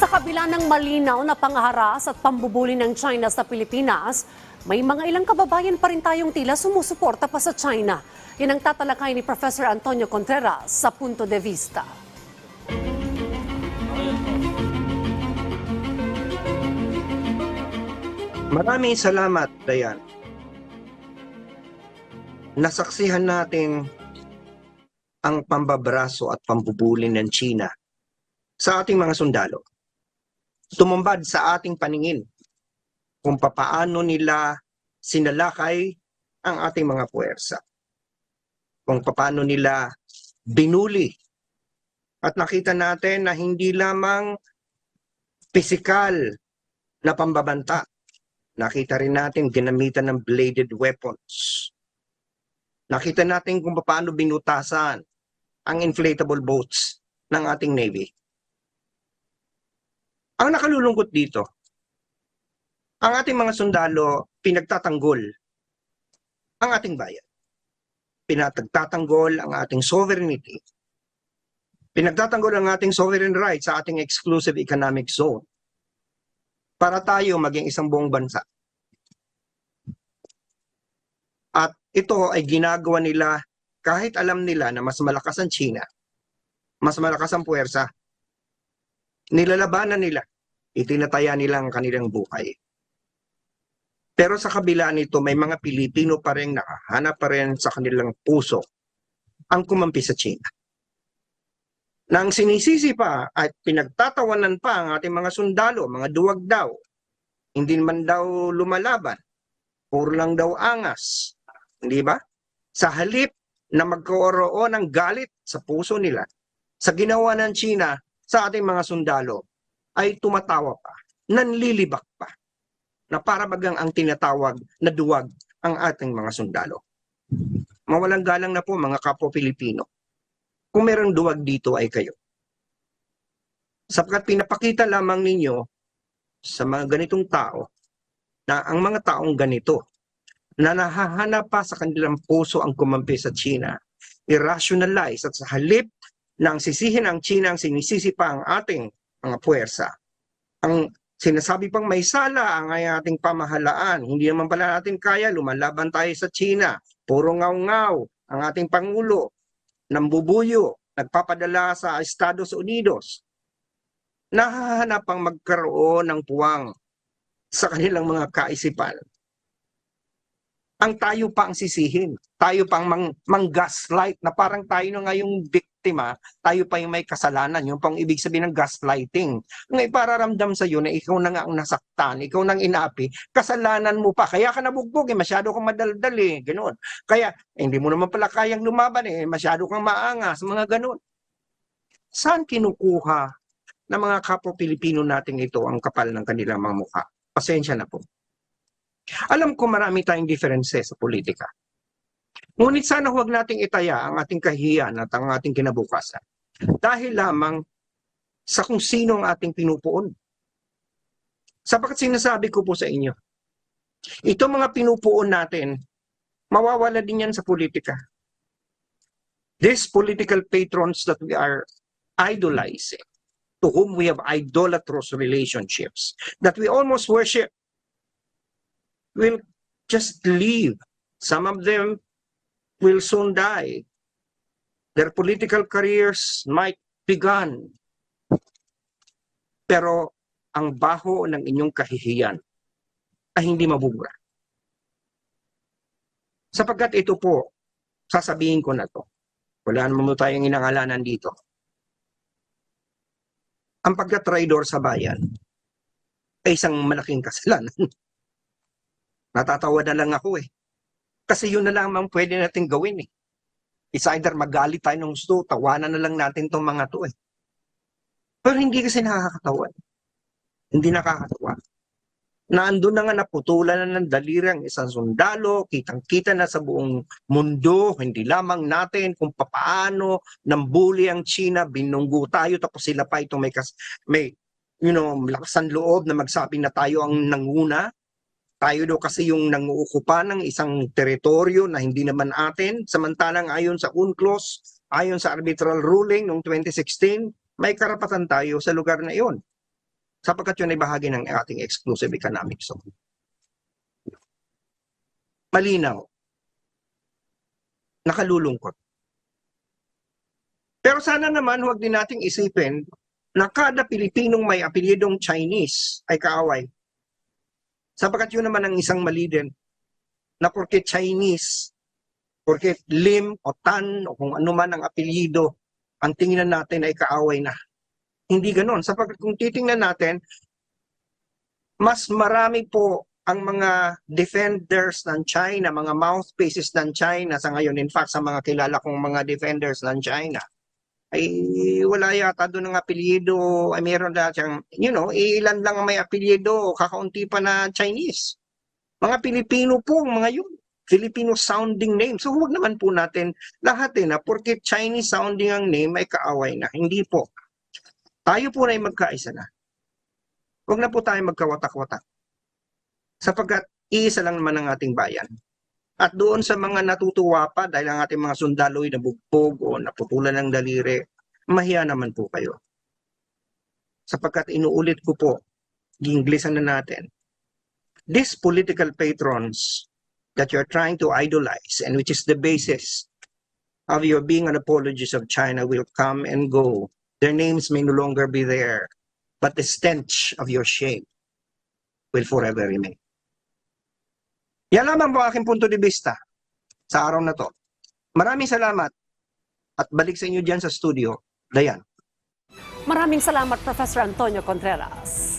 Sa kabila ng malinaw na pangaharas at pambubuli ng China sa Pilipinas, may mga ilang kababayan pa rin tayong tila sumusuporta pa sa China. Yan ang tatalakay ni Professor Antonio Contreras sa Punto de Vista. Maraming salamat, Dayan. Nasaksihan natin ang pambabraso at pambubuli ng China sa ating mga sundalo. Tumumbad sa ating paningin kung papaano nila sinalakay ang ating mga puwersa. Kung papaano nila binuli. At nakita natin na hindi lamang pisikal na pambabanta, Nakita rin natin ginamitan ng bladed weapons. Nakita natin kung paano binutasan ang inflatable boats ng ating Navy. Ang nakalulungkot dito, ang ating mga sundalo pinagtatanggol ang ating bayan. Pinagtatanggol ang ating sovereignty. Pinagtatanggol ang ating sovereign rights sa ating exclusive economic zone para tayo maging isang buong bansa. At ito ay ginagawa nila kahit alam nila na mas malakas ang China, mas malakas ang puwersa, nilalabanan nila, itinataya nila ang kanilang buhay. Pero sa kabila nito, may mga Pilipino pa rin nakahanap pa rin sa kanilang puso ang kumampi sa China. Nang sinisisi pa at pinagtatawanan pa ang ating mga sundalo, mga duwag daw, hindi man daw lumalaban, puro lang daw angas, hindi ba? Sa halip na magkaroon ng galit sa puso nila sa ginawa ng China sa ating mga sundalo, ay tumatawa pa, nanlilibak pa, na para bagang ang tinatawag na duwag ang ating mga sundalo. Mawalang galang na po mga kapo Pilipino. Kung merong duwag dito ay kayo. Sapagkat pinapakita lamang ninyo sa mga ganitong tao na ang mga taong ganito na nahahanap pa sa kanilang puso ang kumampi sa China, irrationalize at sa halip na ang sisihin ang China ang sinisisi pa ang ating mga puwersa. Ang sinasabi pang may sala ang ating pamahalaan. Hindi naman pala natin kaya, lumalaban tayo sa China. Puro ngaw-ngaw ang ating Pangulo, nambubuyo, nagpapadala sa Estados Unidos. Nahahanap ang magkaroon ng puwang sa kanilang mga kaisipan ang tayo pa ang sisihin. Tayo pa ang mang, mang-gaslight na parang tayo na nga yung biktima, tayo pa yung may kasalanan. Yung pang ibig sabihin ng gaslighting. Ang ipararamdam sa iyo na ikaw na nga ang nasaktan, ikaw nang inapi, kasalanan mo pa. Kaya ka nabugbog eh, masyado kang madaldal eh, ganoon. Kaya eh, hindi mo naman pala kayang lumaban eh, masyado kang maangas, mga ganoon. Saan kinukuha ng mga kapwa Pilipino natin ito ang kapal ng kanilang mga mukha? Pasensya na po. Alam ko marami tayong differences sa politika. Ngunit sana huwag nating itaya ang ating kahiyan at ang ating kinabukasan. Dahil lamang sa kung sino ang ating pinupuon. Sapagat sinasabi ko po sa inyo, ito mga pinupuon natin, mawawala din yan sa politika. These political patrons that we are idolizing, to whom we have idolatrous relationships, that we almost worship, will just leave. Some of them will soon die. Their political careers might begun. Pero ang baho ng inyong kahihiyan ay hindi mabubura. Sapagkat ito po, sasabihin ko na to. Wala naman mo tayong inangalanan dito. Ang pagka-traidor sa bayan ay isang malaking kasalanan. Natatawa na lang ako eh. Kasi yun na lang ang pwede natin gawin eh. It's either magalit tayo ng gusto, tawanan na lang natin tong mga to eh. Pero hindi kasi nakakatawa. eh. Hindi nakakatawa. Naandun na nga naputulan na ng daliri ang isang sundalo, kitang-kita na sa buong mundo, hindi lamang natin kung papaano nambuli ang China, binunggo tayo, tapos sila pa itong may, kas, may you know, lakasan loob na magsabi na tayo ang nanguna. Tayo daw kasi yung nanguukupa ng isang teritoryo na hindi naman atin. Samantalang ayon sa UNCLOS, ayon sa arbitral ruling noong 2016, may karapatan tayo sa lugar na iyon. sapagkat yun ay bahagi ng ating exclusive economic zone. Malinaw. Nakalulungkot. Pero sana naman huwag din nating isipin na kada Pilipinong may apelyidong Chinese ay kaaway. Sapagkat yun naman ang isang mali din na porque Chinese, porque Lim o Tan o kung ano man ang apelyido, ang tingnan natin ay kaaway na. Hindi ganon. Sapagkat kung titingnan natin, mas marami po ang mga defenders ng China, mga mouthpieces ng China sa ngayon. In fact, sa mga kilala kong mga defenders ng China, ay wala yata doon ng apelyido, ay meron na siyang, you know, ilan lang ang may apelyido, kakaunti pa na Chinese. Mga Pilipino po, mga yun. Filipino sounding name. So huwag naman po natin lahat eh na porque Chinese sounding ang name ay kaaway na. Hindi po. Tayo po na ay magkaisa na. Huwag na po tayo magkawatak-watak. Sapagkat iisa lang naman ang ating bayan. At doon sa mga natutuwa pa dahil ang ating mga sundalo ay nabugbog o naputulan ng daliri, mahiya naman po kayo. Sapagkat inuulit ko po, giinglisan na natin, these political patrons that you're trying to idolize and which is the basis of your being an apologist of China will come and go. Their names may no longer be there, but the stench of your shame will forever remain. Yan lamang po aking punto de vista sa araw na to. Maraming salamat at balik sa inyo dyan sa studio. Dayan. Maraming salamat Professor Antonio Contreras.